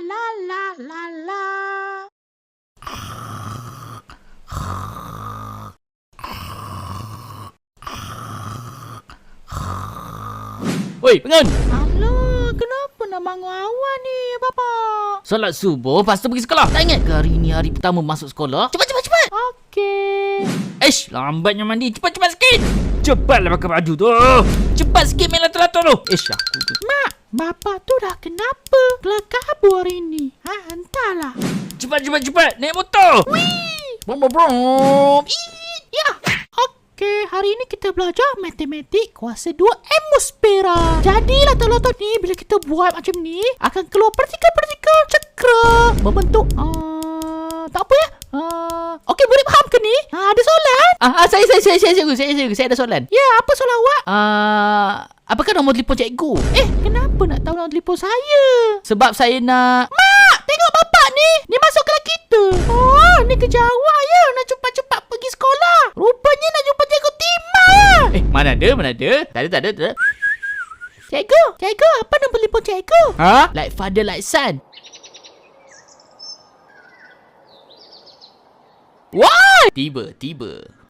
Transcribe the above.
la la la la. Oi, bangun. Alah, kenapa nak bangun awal ni, Bapa? Solat subuh, lepas tu pergi sekolah. Tak ingat ke hari ni hari pertama masuk sekolah? Cepat, cepat, cepat. Okey. Ish, lambatnya mandi. Cepat, cepat sikit. Cepatlah pakai baju tu. Cepat sikit main latar-latar tu. Ish, aku tu. Mak, Bapa tu dah kenapa? Kelah kabur hari ni. Ha, entahlah. Cepat, cepat, cepat. Naik motor. Wih! Brom, brom, brom. Ih, Ya. Okey, hari ini kita belajar matematik kuasa 2 atmosfera. Jadi latar-latar ni bila kita buat macam ni akan keluar partikel-partikel cakra berbentuk uh, tak apa ya? Uh, Okey, boleh faham ke ni? Uh, ada soalan? Ah, ah, saya, saya, saya, saya, saya, saya, saya, saya ada soalan. Ya, apa soalan awak? Ah, apakah nombor telefon cikgu? Eh, kenapa nak tahu nombor telefon saya? Sebab saya nak... Mak, kerja awak ya. Nak cepat-cepat pergi sekolah. Rupanya nak jumpa cikgu Timah ya. Eh, mana ada, mana ada. Tak ada, tak ada, tak ada. Cikgu, cikgu, apa nombor telefon cikgu? Ha? Like father, like son. Why? Tiba, tiba.